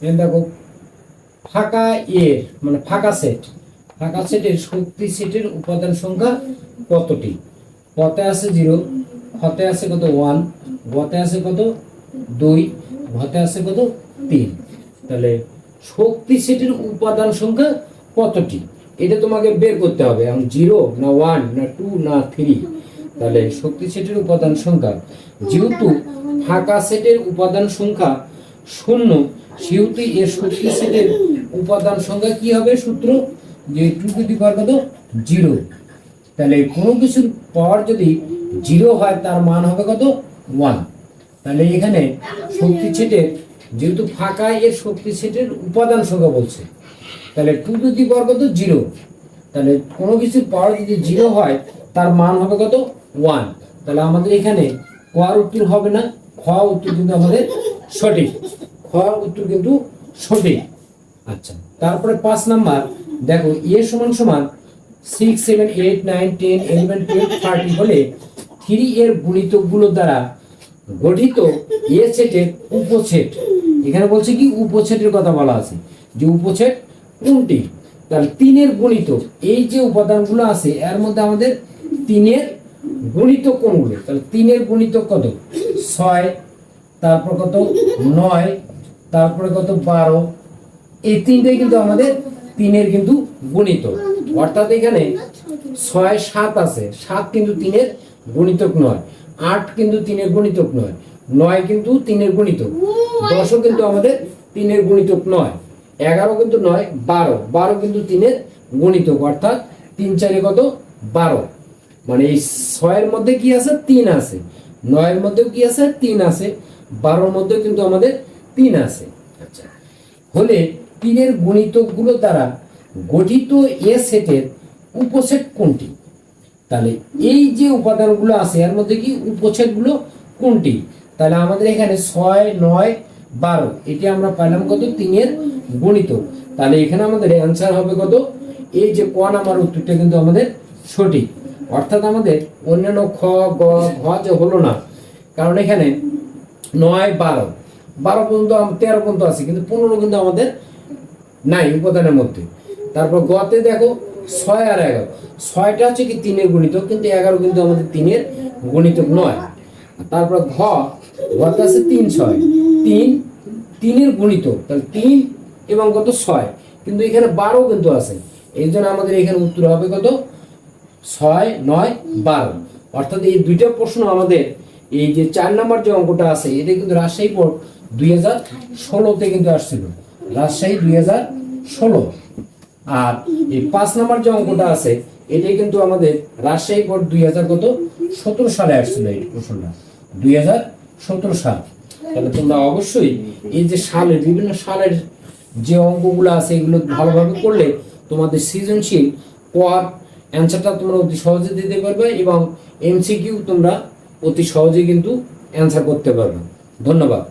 এখানে দেখো ফাঁকা এর মানে ফাঁকা সেট ফাঁকা সেটের শক্তি সেটের উপাদান সংখ্যা কতটি? পথে আছে জিরো হতে আছে কত ওয়ান গতে আছে কত দুই ঘতে আছে কত তিন। তাহলে শক্তি সেটের উপাদান সংখ্যা কতটি? এটা তোমাকে বের করতে হবে। এখন জিরো না ওয়ান না টু না থ্রি তাহলে শক্তি সেটের উপাদান সংখ্যা। যেহেতু ফাঁকা সেটের উপাদান সংখ্যা শূন্য সেহেতু এর শক্তি সেটের উপাদান সংখ্যা কি হবে সূত্র? যে টু টু দি পাওয়ার কত? জিরো তাহলে কোনো কিছুর পাওয়ার যদি জিরো হয়, তার মান হবে কত? ওয়ান তাহলে এখানে শক্তি সেটের যেহেতু ফাঁকা এর শক্তি সেটের উপাদান সংখ্যা বলছে, তাহলে টু টু দি পাওয়ার কত? জিরো তাহলে কোনো কিছুর পাওয়ার যদি জিরো হয়, তার মান হবে কত? ওয়ান তাহলে আমাদের এখানে কোয়ার উত্তর হবে না? খ উত্তর কিন্তু আমাদের সঠিক। খ উত্তর কিন্তু সঠিক। আচ্ছা। তারপরে পাঁচ নাম্বার দেখো এ সমান সমান six seven eight nine ten eleven twelve thirty হলে থ্রি এর গুণিতকগুলো দ্বারা গঠিত এ সেটের উপসেট এখানে বলছে কি? উপসেটের কথা বলা আছে। যে উপসেট কোনটি? তাহলে তিনের গণিত এই যে উপাদানগুলো আছে এর মধ্যে আমাদের তিনের গণিত কোনগুলো? তাহলে তিনের গণিত কত? ছয় তারপর কত? নয় তারপরে কত? বারো। এই তিনটাই কিন্তু আমাদের তিনের কিন্তু গণিত। অর্থাৎ এখানে ছয় সাত আছে। সাত কিন্তু তিনের গণিতক নয়। আট কিন্তু তিনের গণিতক নয়। নয় কিন্তু তিনের গণিতক। দশও কিন্তু আমাদের তিনের গণিতক নয়। এগারো কিন্তু নয়, বারো। বারো কিন্তু তিনের গণিতক। অর্থাৎ তিন চারে কত? বারো। মানে এই ছয়ের মধ্যে কি আছে? তিন আছে। নয়ের মধ্যেও কি আছে? তিন আছে। বারোর মধ্যেও কিন্তু আমাদের তিন আছে। আচ্ছা। হলে তিনের গুণিতকগুলো দ্বারা গঠিত এ সেটের উপসেট কোনটি? তাহলে এই যে উপাদানগুলো আছে, এর মধ্যে কি উপসেটগুলো কোনটি? তাহলে আমাদের এখানে ছয়, নয়, বারো, এটি আমরা পাইলাম কত? তিনের গণিত তাহলে এখানে আমাদের অ্যান্সার হবে কত? এই যে ক নাম্বার উত্তরটা কিন্তু আমাদের সঠিক। অর্থাৎ আমাদের অন্যান্য খ, গ, ঘ যে হলো না, কারণ এখানে নয়, বারো বারো পর্যন্ত তেরো পর্যন্ত আছে, কিন্তু পনেরো কিন্তু আমাদের নাই উপাদানের মধ্যে। তারপর গতে দেখো ছয় আর এগারো। ছয়টা হচ্ছে কি তিনের গণিতক, কিন্তু এগারো কিন্তু আমাদের তিনের গণিতক নয়। তারপর ঘ, ঘতে আছে তিন ছয়। তিন, তিনের গণিতক, তাহলে তিন এবং কত? ছয়। কিন্তু এখানে বারো কিন্তু আছে। এই জন্য আমাদের এখানে উত্তর হবে কত? ছয়, নয়, বারো। অর্থাৎ এই দুইটা প্রশ্ন আমাদের, এই যে চার নম্বর যে অঙ্কটা আছে, এটা কিন্তু রাজশাহী বোর্ড দুই হাজার ষোলোতে কিন্তু আসছিল। রাজশাহী দুই হাজার ষোলো। আর এই পাঁচ নম্বর যে অঙ্কটা আছে, এটাই কিন্তু আমাদের রাজশাহী বোর্ড দুই হাজার কত? সতেরো সালে আসছিল এই প্রশ্নটা। দুই হাজার সতেরো সাল। তাহলে তোমরা অবশ্যই এই যে সালের, বিভিন্ন সালের যে অঙ্কগুলো আছে, এগুলো ভালোভাবে করলে তোমাদের সৃজনশীল পর অ্যান্সারটা তোমরা অতি সহজে দিতে পারবে এবং এমসিকিউ তোমরা অতি সহজে কিন্তু অ্যান্সার করতে পারবে। ধন্যবাদ।